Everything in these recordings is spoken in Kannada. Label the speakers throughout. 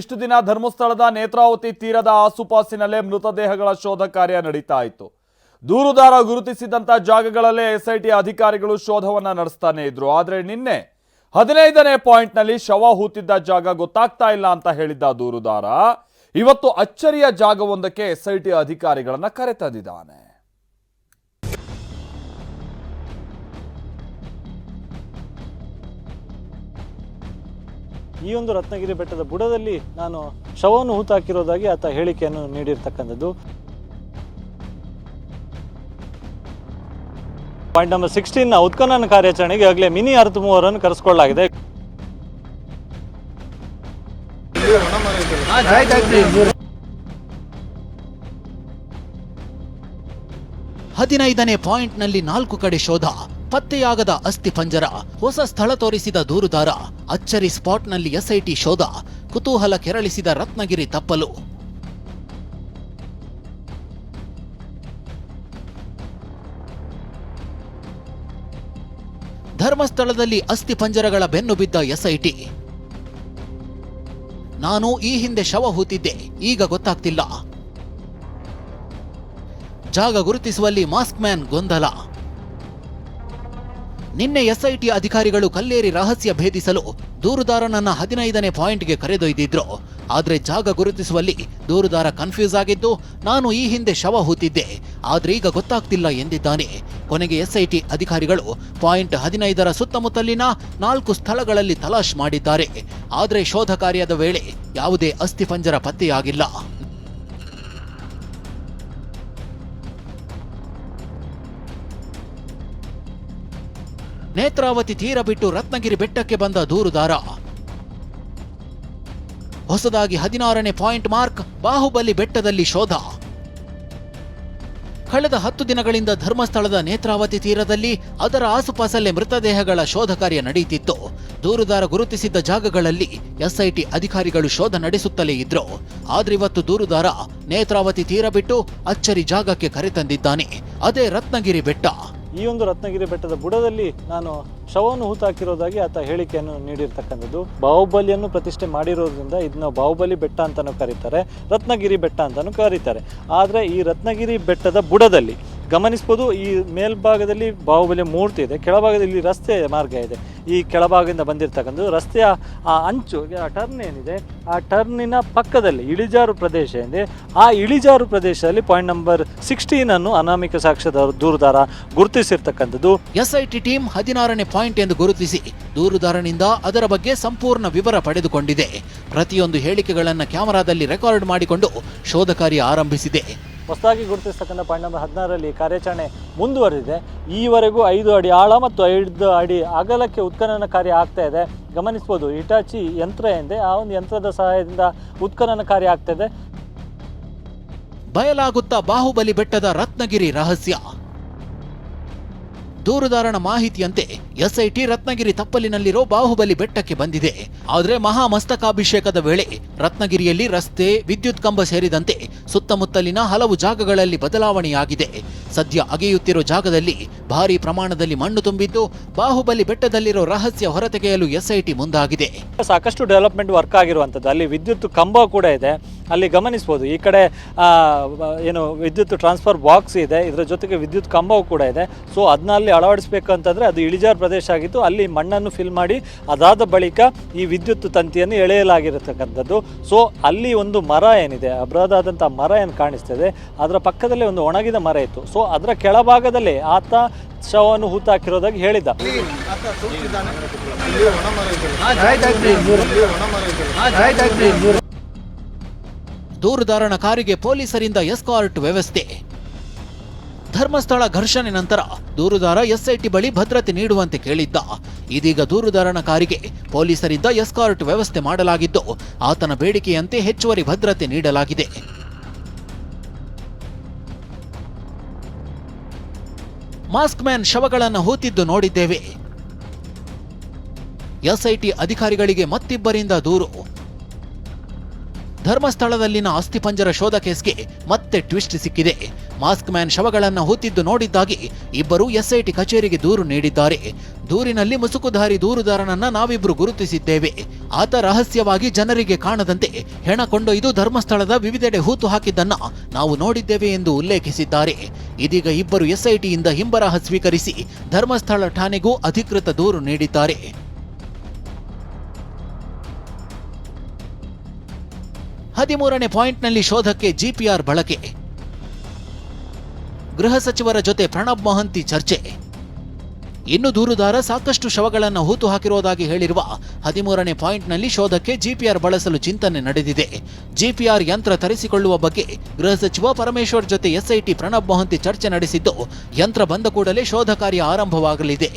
Speaker 1: ಇಷ್ಟು ದಿನ ಧರ್ಮಸ್ಥಳದ ನೇತ್ರಾವತಿ ತೀರದ ಆಸುಪಾಸಿನಲ್ಲೇ ಮೃತದೇಹಗಳ ಶೋಧ ಕಾರ್ಯ ನಡೀತಾ ಇತ್ತು. ದೂರುದಾರ ಗುರುತಿಸಿದಂತ ಜಾಗಗಳಲ್ಲೇ ಎಸ್ಐಟಿ ಅಧಿಕಾರಿಗಳು ಶೋಧವನ್ನ ನಡೆಸ್ತಾನೆ ಇದ್ರು. ಆದ್ರೆ ನಿನ್ನೆ ಹದಿನೈದನೇ ಪಾಯಿಂಟ್ನಲ್ಲಿ ಶವ ಹೂತಿದ್ದ ಜಾಗ ಗೊತ್ತಾಗ್ತಾ ಇಲ್ಲ ಅಂತ ಹೇಳಿದ್ದ ದೂರುದಾರ, ಇವತ್ತು ಅಚ್ಚರಿಯ ಜಾಗವೊಂದಕ್ಕೆ ಎಸ್ಐಟಿ ಅಧಿಕಾರಿಗಳನ್ನ ಕರೆತಂದಿದ್ದಾನೆ
Speaker 2: ಈ ಒಂದು ರತ್ನಗಿರಿ ಬೆಟ್ಟದ ಬುಡದಲ್ಲಿ ನಾನು ಶವವನ್ನು ಹೂತಾಕಿರೋದಾಗಿ ಆತ ಹೇಳಿಕೆಯನ್ನು ನೀಡಿರ್ತಕ್ಕಂಥದ್ದು. ಪಾಯಿಂಟ್ ನಂಬರ್ ಸಿಕ್ಸ್ಟೀನ್ ಉತ್ಖನನ ಕಾರ್ಯಾಚರಣೆಗೆ ಆಗಲೇ ಮಿನಿ ಅರ್ಥ ಮೂವರನ್ನು ಕರೆಸಿಕೊಳ್ಳಲಾಗಿದೆ.
Speaker 3: ಹದಿನೈದನೇ ಪಾಯಿಂಟ್ನಲ್ಲಿ ನಾಲ್ಕು ಕಡೆ ಶೋಧ. ಪತ್ತೆಯಾಗದ ಅಸ್ಥಿ ಪಂಜರ, ಹೊಸ ಸ್ಥಳ ತೋರಿಸಿದ ದೂರುದಾರ, ಅಚ್ಚರಿ ಸ್ಪಾಟ್ನಲ್ಲಿ ಎಸ್ಐಟಿ ಶೋಧ, ಕುತೂಹಲ ಕೆರಳಿಸಿದ ರತ್ನಗಿರಿ ತಪ್ಪಲು. ಧರ್ಮಸ್ಥಳದಲ್ಲಿ ಅಸ್ಥಿ ಪಂಜರಗಳ ಬೆನ್ನು ಬಿದ್ದ ಎಸ್ಐಟಿ. ನಾನು ಈ ಹಿಂದೆ ಶವ ಹೂತಿದ್ದೆ, ಈಗ ಗೊತ್ತಾಗ್ತಿಲ್ಲ. ಜಾಗ ಗುರುತಿಸುವಲ್ಲಿ ಮಾಸ್ಕ್ ಮ್ಯಾನ್ ಗೊಂದಲ. ನಿನ್ನೆ ಎಸ್ಐಟಿ ಅಧಿಕಾರಿಗಳು ಕಲ್ಲೇರಿ ರಹಸ್ಯ ಭೇದಿಸಲು ದೂರುದಾರನನ್ನ ಹದಿನೈದನೇ ಪಾಯಿಂಟ್ಗೆ ಕರೆದೊಯ್ದಿದ್ರು. ಆದ್ರೆ ಜಾಗ ಗುರುತಿಸುವಲ್ಲಿ ದೂರುದಾರ ಕನ್ಫ್ಯೂಸ್ ಆಗಿದ್ದು ನಾನು ಈ ಹಿಂದೆ ಶವ ಹೂತಿದ್ದೆ. ಆದ್ರೆ ಈಗ ಗೊತ್ತಾಗ್ತಿಲ್ಲ ಎಂದಿದ್ದಾನೆ. ಕೊನೆಗೆ ಎಸ್ಐಟಿ ಅಧಿಕಾರಿಗಳು ಪಾಯಿಂಟ್ ಹದಿನೈದರ ಸುತ್ತಮುತ್ತಲಿನ ನಾಲ್ಕು ಸ್ಥಳಗಳಲ್ಲಿ ತಲಾಶ್ ಮಾಡಿದ್ದಾರೆ. ಆದ್ರೆ ಶೋಧ ಕಾರ್ಯದ ವೇಳೆ ಯಾವುದೇ ಅಸ್ಥಿಪಂಜರ ಪತ್ತೆಯಾಗಿಲ್ಲ. ನೇತ್ರಾವತಿ ತೀರ ಬಿಟ್ಟು ರತ್ನಗಿರಿ ಬೆಟ್ಟಕ್ಕೆ ಬಂದ ದೂರುದಾರ. ಹೊಸದಾಗಿ ಹದಿನಾರನೇ ಪಾಯಿಂಟ್ ಮಾರ್ಕ್ ಬಾಹುಬಲಿ ಬೆಟ್ಟದಲ್ಲಿ ಶೋಧ. ಕಳೆದ ಹತ್ತು ದಿನಗಳಿಂದ ಧರ್ಮಸ್ಥಳದ ನೇತ್ರಾವತಿ ತೀರದಲ್ಲಿ ಅದರ ಆಸುಪಾಸಲ್ಲೇ ಮೃತದೇಹಗಳ ಶೋಧ ಕಾರ್ಯ ನಡೆಯುತ್ತಿತ್ತು. ದೂರುದಾರ ಗುರುತಿಸಿದ್ದ ಜಾಗಗಳಲ್ಲಿ ಎಸ್ಐಟಿ ಅಧಿಕಾರಿಗಳು ಶೋಧ ನಡೆಸುತ್ತಲೇ ಇದ್ರು. ಆದ್ರೆ ಇವತ್ತು ದೂರುದಾರ ನೇತ್ರಾವತಿ ತೀರ ಬಿಟ್ಟು ಅಚ್ಚರಿ ಜಾಗಕ್ಕೆ ಕರೆತಂದಿದ್ದಾನೆ. ಅದೇ ರತ್ನಗಿರಿ ಬೆಟ್ಟ.
Speaker 2: ಈ ಒಂದು ರತ್ನಗಿರಿ ಬೆಟ್ಟದ ಬುಡದಲ್ಲಿ ನಾನು ಶವವನ್ನು ಹೂತಾಕಿರೋದಾಗಿ ಆತ ಹೇಳಿಕೆಯನ್ನು ನೀಡಿರ್ತಕ್ಕಂಥದ್ದು. ಬಾಹುಬಲಿಯನ್ನು ಪ್ರತಿಷ್ಠೆ ಮಾಡಿರೋದ್ರಿಂದ ಇದನ್ನ ಬಾಹುಬಲಿ ಬೆಟ್ಟ ಅಂತಲೂ ಕರೀತಾರೆ, ರತ್ನಗಿರಿ ಬೆಟ್ಟ ಅಂತಲೂ ಕರೀತಾರೆ. ಆದರೆ ಈ ರತ್ನಗಿರಿ ಬೆಟ್ಟದ ಬುಡದಲ್ಲಿ ಗಮನಿಸ್ಬೋದು, ಈ ಮೇಲ್ಭಾಗದಲ್ಲಿ ಬಾಹುಬಲಿ ಮೂರ್ತಿ ಇದೆ, ಕೆಳಭಾಗದಲ್ಲಿ ರಸ್ತೆ ಮಾರ್ಗ ಇದೆ. ಈ ಕೆಳಭಾಗದಿಂದ ಬಂದಿರತಕ್ಕಂಥದ್ದು ರಸ್ತೆಯ ಆ ಅಂಚು ಆ ಟರ್ನ್ ಏನಿದೆ, ಆ ಟರ್ನಿನ ಪಕ್ಕದಲ್ಲಿ ಇಳಿಜಾರು ಪ್ರದೇಶ ಇದೆ ಆ ಇಳಿಜಾರು ಪ್ರದೇಶದಲ್ಲಿ ಪಾಯಿಂಟ್ ನಂಬರ್ ಸಿಕ್ಸ್ಟೀನ್ ಅನ್ನು ಅನಾಮಿಕ ಸಾಕ್ಷ್ಯದ ದೂರುದಾರ ಗುರುತಿಸಿರ್ತಕ್ಕಂಥದ್ದು.
Speaker 3: ಎಸ್ಐಟಿ ಟೀಮ್ ಹದಿನಾರನೇ ಪಾಯಿಂಟ್ ಎಂದು ಗುರುತಿಸಿ ದೂರುದಾರನಿಂದ ಅದರ ಬಗ್ಗೆ ಸಂಪೂರ್ಣ ವಿವರ ಪಡೆದುಕೊಂಡಿದೆ. ಪ್ರತಿಯೊಂದು ಹೇಳಿಕೆಗಳನ್ನು ಕ್ಯಾಮೆರಾದಲ್ಲಿ ರೆಕಾರ್ಡ್ ಮಾಡಿಕೊಂಡು ಶೋಧ ಕಾರ್ಯ ಆರಂಭಿಸಿದೆ.
Speaker 2: ಹೊಸದಾಗಿ ಗುರುತಿಸ್ತಕ್ಕಂಥ ಪಾಯಿಂಟ್ ನಂಬರ್ ಹದಿನಾರರಲ್ಲಿ ಕಾರ್ಯಾಚರಣೆ ಮುಂದುವರೆದಿದೆ. ಈವರೆಗೂ ಐದು ಅಡಿ ಆಳ ಮತ್ತು ಐದು ಅಡಿ ಅಗಲಕ್ಕೆ ಉತ್ಖನನ ಕಾರ್ಯ ಆಗ್ತಾ ಇದೆ. ಗಮನಿಸ್ಬೋದು ಇಟಾಚಿ ಯಂತ್ರ ಎಂದೆ ಆ ಒಂದು ಯಂತ್ರದ ಸಹಾಯದಿಂದ ಉತ್ಖನನ ಕಾರ್ಯ ಆಗ್ತಾ ಇದೆ.
Speaker 3: ಬಯಲಾಗುತ್ತಾ ಬಾಹುಬಲಿ ಬೆಟ್ಟದ ರತ್ನಗಿರಿ ರಹಸ್ಯ. ದೂರುದಾರನ ಮಾಹಿತಿಯಂತೆ ಎಸ್ಐಟಿ ರತ್ನಗಿರಿ ತಪ್ಪಲಿನಲ್ಲಿರೋ ಬಾಹುಬಲಿ ಬೆಟ್ಟಕ್ಕೆ ಬಂದಿದೆ. ಆದರೆ ಮಹಾಮಸ್ತಕಾಭಿಷೇಕದ ವೇಳೆ ರತ್ನಗಿರಿಯಲ್ಲಿ ರಸ್ತೆ, ವಿದ್ಯುತ್ ಕಂಬ ಸೇರಿದಂತೆ ಸುತ್ತಮುತ್ತಲಿನ ಹಲವು ಜಾಗಗಳಲ್ಲಿ ಬದಲಾವಣೆಯಾಗಿದೆ. ಸದ್ಯ ಅಗೆಯುತ್ತಿರುವ ಜಾಗದಲ್ಲಿ ಭಾರಿ ಪ್ರಮಾಣದಲ್ಲಿ ಮಣ್ಣು ತುಂಬಿದ್ದು ಬಾಹುಬಲಿ ಬೆಟ್ಟದಲ್ಲಿರೋ ರಹಸ್ಯ ಹೊರತೆಗೆಯಲು ಎಸ್ಐಟಿ ಮುಂದಾಗಿದೆ.
Speaker 2: ಸಾಕಷ್ಟು ಡೆವಲಪ್ಮೆಂಟ್ ವರ್ಕ್ ಆಗಿರುವಂತದ್ದು ಅಲ್ಲಿ ವಿದ್ಯುತ್ ಕಂಬ ಕೂಡ ಇದೆ. ಅಲ್ಲಿ ಗಮನಿಸ್ಬೋದು. ಈ ಕಡೆ ಏನು ವಿದ್ಯುತ್ ಟ್ರಾನ್ಸ್ಫರ್ ಬಾಕ್ಸ್ ಇದೆ. ಇದರ ಜೊತೆಗೆ ವಿದ್ಯುತ್ ಕಂಬವು ಕೂಡ ಇದೆ. ಸೊ ಅದನ್ನ ಅಲ್ಲಿ ಅಳವಡಿಸಬೇಕು ಅಂತಂದರೆ ಅದು ಇಳಿಜಾರು ಪ್ರದೇಶ ಆಗಿತ್ತು. ಅಲ್ಲಿ ಮಣ್ಣನ್ನು ಫಿಲ್ ಮಾಡಿ ಅದಾದ ಬಳಿಕ ಈ ವಿದ್ಯುತ್ ತಂತಿಯನ್ನು ಎಳೆಯಲಾಗಿರತಕ್ಕಂಥದ್ದು. ಸೊ ಅಲ್ಲಿ ಒಂದು ಮರ ಏನಿದೆ ಅಬ್ರದಾದಂಥ ಮರ ಏನು ಕಾಣಿಸ್ತದೆ, ಅದರ ಪಕ್ಕದಲ್ಲೇ ಒಂದು ಒಣಗಿದ ಮರ ಇತ್ತು. ಸೊ ಅದರ ಕೆಳಭಾಗದಲ್ಲಿ ಆತ ಶವವನ್ನು ಹೂತಾಕಿರೋದಾಗಿ ಹೇಳಿದ್ದ.
Speaker 3: ದೂರುದಾರನ ಕಾರಿಗೆ ಪೊಲೀಸರಿಂದ ಎಸ್ಕಾರ್ಟ್ ವ್ಯವಸ್ಥೆ. ಧರ್ಮಸ್ಥಳ ಘರ್ಷಣೆ ನಂತರ ದೂರುದಾರ ಎಸ್ಐಟಿ ಬಳಿ ಭದ್ರತೆ ನೀಡುವಂತೆ ಕೇಳಿದ್ದ. ಇದೀಗ ದೂರುದಾರನ ಕಾರಿಗೆ ಪೊಲೀಸರಿಂದ ಎಸ್ಕಾರ್ಟ್ ವ್ಯವಸ್ಥೆ ಮಾಡಲಾಗಿದ್ದು, ಆತನ ಬೇಡಿಕೆಯಂತೆ ಹೆಚ್ಚುವರಿ ಭದ್ರತೆ ನೀಡಲಾಗಿದೆ. ಮಾಸ್ಕ್ ಮ್ಯಾನ್ ಶವಗಳನ್ನು ಹೂತಿದ್ದು ನೋಡಿದ್ದೇವೆ. ಎಸ್ಐಟಿ ಅಧಿಕಾರಿಗಳಿಗೆ ಮತ್ತಿಬ್ಬರಿಂದ ದೂರು. ಧರ್ಮಸ್ಥಳದಲ್ಲಿನ ಅಸ್ಥಿಪಂಜರ ಶೋಧ ಕೇಸ್ಗೆ ಮತ್ತೆ ಟ್ವಿಸ್ಟ್ ಸಿಕ್ಕಿದೆ. ಮಾಸ್ಕ್ ಮ್ಯಾನ್ ಶವಗಳನ್ನು ಹೂತಿದ್ದು ನೋಡಿದ್ದಾಗಿ ಇಬ್ಬರು ಎಸ್ಐಟಿ ಕಚೇರಿಗೆ ದೂರು ನೀಡಿದ್ದಾರೆ. ದೂರಿನಲ್ಲಿ ಮುಸುಕುಧಾರಿ ದೂರುದಾರನನ್ನ ನಾವಿಬ್ಬರು ಗುರುತಿಸಿದ್ದೇವೆ. ಆತ ರಹಸ್ಯವಾಗಿ ಜನರಿಗೆ ಕಾಣದಂತೆ ಹೆಣ ಕೊಂಡೊಯ್ದು ಧರ್ಮಸ್ಥಳದ ವಿವಿಧೆಡೆ ಹೂತು ಹಾಕಿದ್ದನ್ನ ನಾವು ನೋಡಿದ್ದೇವೆ ಎಂದು ಉಲ್ಲೇಖಿಸಿದ್ದಾರೆ. ಇದೀಗ ಇಬ್ಬರು ಎಸ್ಐಟಿಯಿಂದ ಹಿಂಬರಹ ಸ್ವೀಕರಿಸಿ ಧರ್ಮಸ್ಥಳ ಠಾಣೆಗೂ ಅಧಿಕೃತ ದೂರು ನೀಡಿದ್ದಾರೆ. ಹದಿಮೂರನೇ ಪಾಯಿಂಟ್ನಲ್ಲಿ ಶೋಧಕ್ಕೆ ಜಿಪಿಆರ್ ಬಳಕೆ. ಗೃಹ ಸಚಿವರ ಜೊತೆ ಪ್ರಣಬ್ ಮೊಹಂತಿ ಚರ್ಚೆ. ಇನ್ನು ದೂರುದಾರ ಸಾಕಷ್ಟು ಶವಗಳನ್ನು ಹೂತು ಹಾಕಿರುವುದಾಗಿ ಹೇಳಿರುವ ಹದಿಮೂರನೇ ಪಾಯಿಂಟ್ನಲ್ಲಿ ಶೋಧಕ್ಕೆ ಜಿಪಿಆರ್ ಬಳಸಲು ಚಿಂತನೆ ನಡೆದಿದೆ. ಜಿಪಿಆರ್ ಯಂತ್ರ ತರಿಸಿಕೊಳ್ಳುವ ಬಗ್ಗೆ ಗೃಹ ಸಚಿವ ಪರಮೇಶ್ವರ್ ಜೊತೆ ಎಸ್ಐಟಿ ಪ್ರಣಬ್ ಮೊಹಂತಿ ಚರ್ಚೆ ನಡೆಸಿದ್ದು, ಯಂತ್ರ ಬಂದ ಕೂಡಲೇ ಶೋಧ ಕಾರ್ಯ ಆರಂಭವಾಗಲಿದೆ.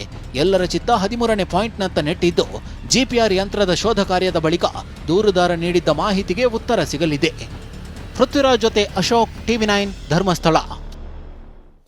Speaker 3: ಎಲ್ಲರ ಚಿತ್ತ ಹದಿಮೂರನೇ ಪಾಯಿಂಟ್ನತ್ತ ನೆಟ್ಟಿದ್ದು, ಜಿಪಿಆರ್ ಯಂತ್ರದ ಶೋಧ ಕಾರ್ಯದ ಬಳಿಕ ದೂರುದಾರ ನೀಡಿದ್ದ ಮಾಹಿತಿಗೆ ಉತ್ತರ ಸಿಗಲಿದೆ. ಪೃಥ್ವಿರಾಜ್ ಜೊತೆ ಅಶೋಕ್, ಟಿವಿ ನೈನ್, ಧರ್ಮಸ್ಥಳ.